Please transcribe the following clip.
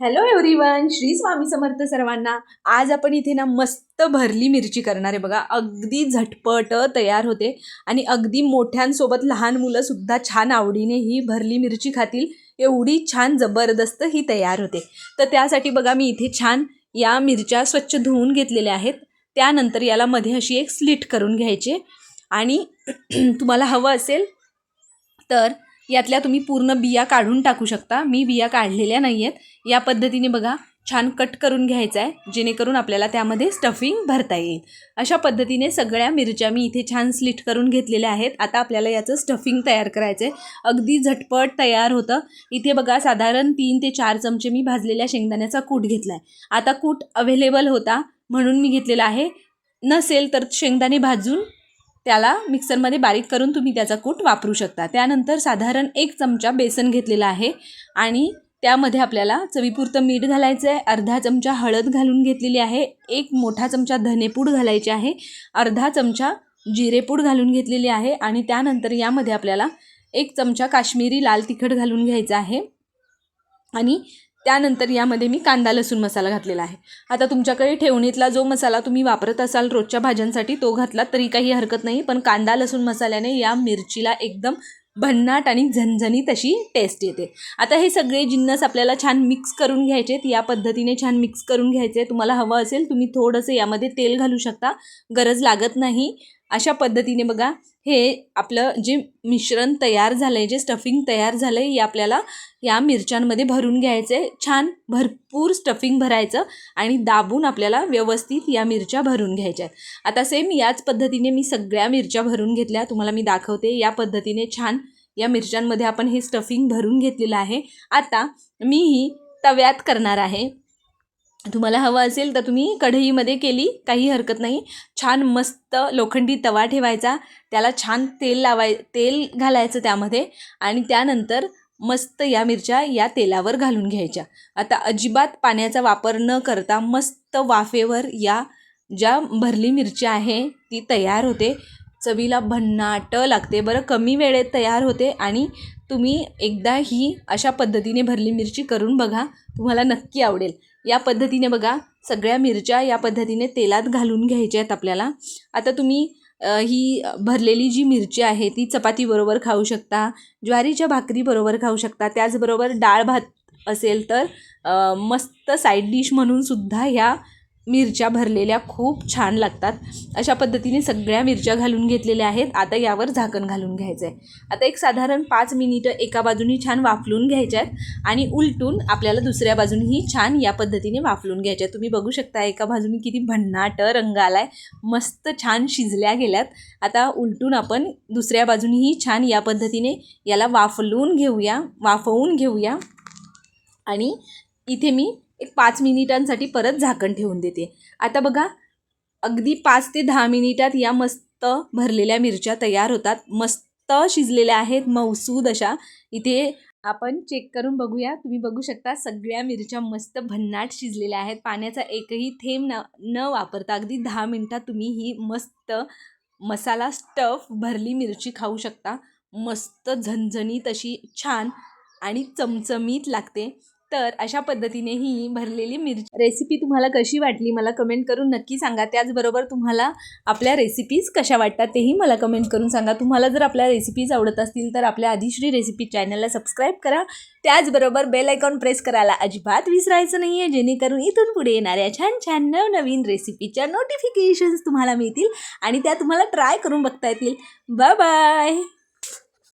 Hello everyone Shri Swami Samarth सर्वांना. आज आपण इथे ना मस्त भरली मिरची करणार आहे बघा. अगदी झटपट तयार होते. आणि अगदी मोठ्यांसोबत लहान मुलंसुद्धा छान आवडीने ही भरली मिरची खातील. एवढी छान जबरदस्त ही तयार होते. तर त्यासाठी बघा मी इथे छान या मिरच्या स्वच्छ धुवून घेतलेल्या आहेत. त्यानंतर याला मध्ये अशी एक स्लिट करून घ्यायचे. आणि तुम्हाला हवं असेल तर यातल्या तुम्ही पूर्ण बिया काढून टाकू शकता. मी बिया काढलेल्या नाही आहेत या पद्धतीने बघा छान कट करून घ्यायचं आहे जेणेकरून आपल्याला त्यामध्ये स्टफिंग भरता येईल. अशा पद्धतीने सगळ्या मिरच्या मी इथे छान स्लिट करून घेतलेल्या आहेत. आता आपल्याला याचं स्टफिंग तयार करायचं आहे अगदी झटपट तयार होतं. इथे बघा साधारण तीन ते चार चमचे मी भाजलेल्या शेंगदाण्याचा कूट घेतला आहे आता कूट अवेलेबल होता म्हणून मी घेतलेला आहे. नसेल तर शेंगदाणे भाजून त्याला मिक्सरमध्ये बारीक करून तुम्ही त्याचा कूट वापरू शकता. त्यानंतर साधारण एक चमचा बेसन घेतलेला आहे आणि त्यामध्ये आपल्याला चवीपुरतं मीठ घालायचं आहे. अर्धा चमचा हळद घालून घेतलेली आहे. एक मोठा चमचा धनेपूड घालायची आहे. अर्धा चमचा जिरेपूड घालून घेतलेली आहे आणि त्यानंतर यामध्ये आपल्याला एक चमचा काश्मीरी लाल तिखट घालून घ्यायचं आहे. आणि त्यानंतर यामध्ये मी कांदा लसूण मसाला घातलेला आहे. आता तुमच्याकडे ठेवणीतला जो मसाला तुम्ही वापरत असाल रोजच्या भाज्यांसाठी तो घातला तरी काही हरकत नाही. पण कांदा लसूण मसाल्याने या मिरचीला एकदम भन्नाट आणि झणझणीत अशी टेस्ट येते. आता हे सगळे जिन्नस आपल्याला छान मिक्स करून घ्यायचे या पद्धतीने छान मिक्स करून घ्यायचे तुम्हाला हवं असेल तुम्ही थोडंसं यामध्ये तेल घालू शकता. गरज लागत नाही. अशा पद्धतीने बघा हे आपलं जे मिश्रण तयार झालं आहे जे स्टफिंग तयार झालं आहे हे आपल्याला या मिरच्यांमध्ये भरून घ्यायचं. आहे छान भरपूर स्टफिंग भरायचं आणि दाबून आपल्याला व्यवस्थित या मिरच्या भरून घ्यायच्या आहेत. आता सेम याच पद्धतीने मी सगळ्या मिरच्या भरून घेतल्या तुम्हाला मी दाखवते. या पद्धतीने छान या मिरच्यांमध्ये आपण हे स्टफिंग भरून घेतलेलं आहे. आता मी ही तव्यात करणार आहे. तुम्हाला हवं असेल तर तुम्ही कढईमध्ये केली काही हरकत नाही. छान मस्त लोखंडी तवा ठेवायचा त्याला छान तेल लावाय तेल घालायचं त्यामध्ये आणि त्यानंतर मस्त या मिरच्या या तेलावर घालून घ्यायच्या. आता अजिबात पाण्याचा वापर न करता मस्त वाफेवर या ज्या भरली मिरची आहे ती तयार होते. चवीला भन्नाट लागते. बरं कमी वेळेत तयार होते आणि तुम्ही एकदा ही अशा पद्धतीने भरली मिरची करून बघा तुम्हाला नक्की आवडेल. या पद्धतीने बघा सगळ्या मिरच्या या पद्धतीने तेलात घालून घ्यायच्या आहेत आपल्याला. आता तुम्ही ही भरलेली जी मिरची आहे ती चपातीबरोबर खाऊ शकता ज्वारीच्या भाकरीबरोबर खाऊ शकता त्याचबरोबर डाळ भात असेल तर मस्त साईड डिश म्हणून सुद्धा ह्या मिरच्या भरलेल्या खूप छान लागतात. अशा पद्धतीने सगळ्या मिरच्या घालून घेतलेल्या आहेत. आता यावर झाकण घालून घ्यायचं आहे आता एक साधारण पाच मिनिटं एका बाजूनी छान वाफलून घ्यायच्या आहेत आणि उलटून आपल्याला दुसऱ्या बाजूनही छान या पद्धतीने वाफलून घ्यायच्या आहेत तुम्ही बघू शकता एका बाजूनी किती भन्नाट रंग आला आहे मस्त छान शिजल्या गेल्यात. आता उलटून आपण दुसऱ्या बाजूनही छान या पद्धतीने याला वाफलून घेऊया वाफवून घेऊया. आणि इथे मी एक पाच मिनिटांसाठी परत झाकण ठेवून देते. आता बघा अगदी पाच ते दहा मिनिटात या मस्त भरलेल्या मिरच्या तयार होतात. मस्त शिजलेल्या आहेत मौसूद अशा. इथे आपण चेक करून बघूया. तुम्ही बघू शकता सगळ्या मिरच्या मस्त भन्नाट शिजलेल्या आहेत. पाण्याचा एकही थेंब न न वापरता अगदी दहा मिनटात तुम्ही ही मस्त मसाला स्टफ भरली मिरची खाऊ शकता. मस्त झणझणीत अशी छान आणि चमचमीत लागते. तर अशा पद्धतीने ही भरलेली मिरची. रेसिपी तुम्हाला कशी वाटली मला कमेंट करून नक्की सांगा. त्याचबरोबर तुम्हाला आपल्या रेसिपीज कशा वाटतात तेही मला कमेंट करून सांगा. तुम्हाला जर आपल्या रेसिपीज आवडत असतील तर आपल्या आदिश्री रेसिपी चॅनलला सबस्क्राईब करा. त्याचबरोबर बेल आयकॉन प्रेस करायला अजिबात विसरायचं नाही आहे जेणेकरून इथून पुढे येणाऱ्या छान छान नवनवीन रेसिपीच्या नोटिफिकेशन्स तुम्हाला मिळतील आणि त्या तुम्हाला ट्राय करून बघता येतील. Bye bye